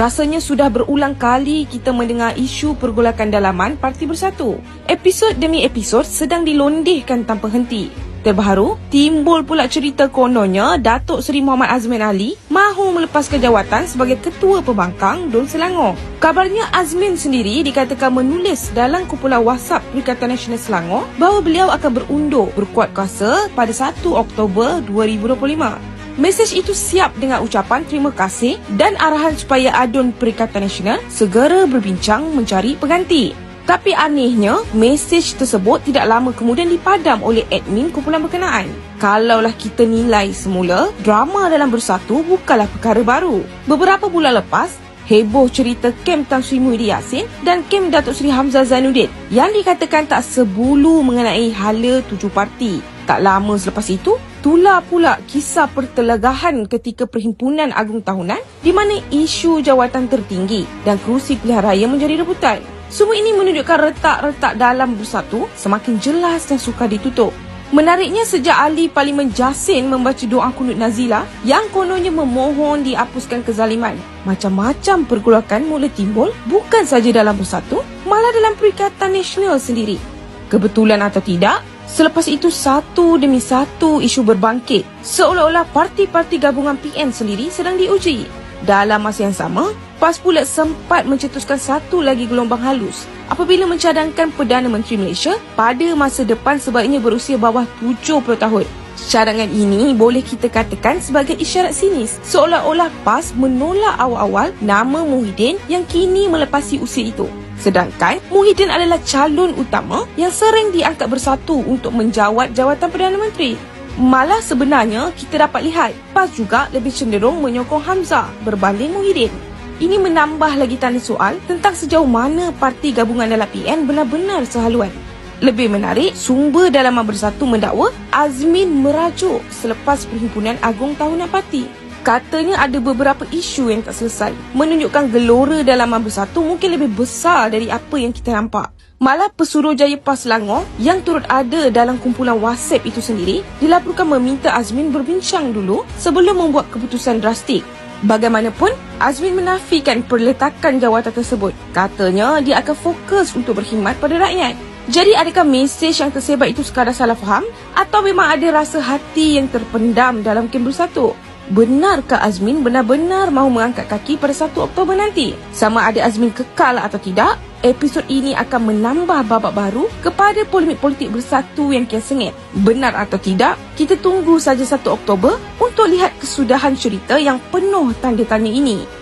Rasanya sudah berulang kali kita mendengar isu pergolakan dalaman Parti Bersatu. Episod demi episod sedang dilondehkan tanpa henti. Terbaru, timbul pula cerita kononnya Datuk Seri Muhammad Azmin Ali mahu melepaskan jawatan sebagai Ketua Pembangkang Dun Selangor. Kabarnya Azmin sendiri dikatakan menulis dalam kumpulan WhatsApp Perikatan Nasional Selangor bahawa beliau akan berundur berkuat kuasa pada 1 Oktober 2025. Mesej itu siap dengan ucapan terima kasih dan arahan supaya adun Perikatan Nasional segera berbincang mencari pengganti. Tapi anehnya, mesej tersebut tidak lama kemudian dipadam oleh admin kumpulan berkenaan. Kalaulah kita nilai semula, drama dalam bersatu bukanlah perkara baru. Beberapa bulan lepas, heboh cerita kem Tan Sri Muhyiddin Yassin dan kem Datuk Seri Hamzah Zainuddin yang dikatakan tak sebulu mengenai hala tujuh parti. Tak lama selepas itu, tular pula kisah pertelegahan ketika Perhimpunan Agung Tahunan di mana isu jawatan tertinggi dan kerusi pilihan raya menjadi rebutan. Semua ini menunjukkan retak-retak dalam bersatu semakin jelas dan sukar ditutup. Menariknya sejak ahli Parlimen Jasin membaca doa kunut Nazila yang kononnya memohon dihapuskan kezaliman. Macam-macam pergolakan mula timbul bukan saja dalam bersatu, malah dalam Perikatan Nasional sendiri. Kebetulan atau tidak, selepas itu satu demi satu isu berbangkit seolah-olah parti-parti gabungan PN sendiri sedang diuji. Dalam masa yang sama, PAS pula sempat mencetuskan satu lagi gelombang halus apabila mencadangkan Perdana Menteri Malaysia pada masa depan sebaiknya berusia bawah 70 tahun. Cadangan ini boleh kita katakan sebagai isyarat sinis seolah-olah PAS menolak awal-awal nama Muhyiddin yang kini melepasi usia itu. Sedangkan Muhyiddin adalah calon utama yang sering diangkat bersatu untuk menjawat jawatan Perdana Menteri. Malah sebenarnya kita dapat lihat PAS juga lebih cenderung menyokong Hamzah berbanding Muhyiddin. Ini menambah lagi tanda soal tentang sejauh mana parti gabungan dalam PN benar-benar sehaluan. Lebih menarik, sumber dalam Bersatu mendakwa Azmin merajuk selepas Perhimpunan Agung Tahunan Parti. Katanya ada beberapa isu yang tak selesai, menunjukkan gelora dalam Bersatu mungkin lebih besar dari apa yang kita nampak. Malah Pesuruhjaya PAS Selangor yang turut ada dalam kumpulan WhatsApp itu sendiri dilaporkan meminta Azmin berbincang dulu sebelum membuat keputusan drastik. Bagaimanapun, Azmin menafikan perletakan jawatan tersebut. Katanya dia akan fokus untuk berkhidmat pada rakyat. Jadi adakah mesej yang tersebar itu sekadar salah faham atau memang ada rasa hati yang terpendam dalam kem bersatu? Benarkah Azmin benar-benar mahu mengangkat kaki pada 1 Oktober nanti? Sama ada Azmin kekal atau tidak, episod ini akan menambah babak baru kepada polemik politik bersatu yang kian sengit. Benar atau tidak, kita tunggu saja 1 Oktober untuk lihat kesudahan cerita yang penuh tanda tanya ini.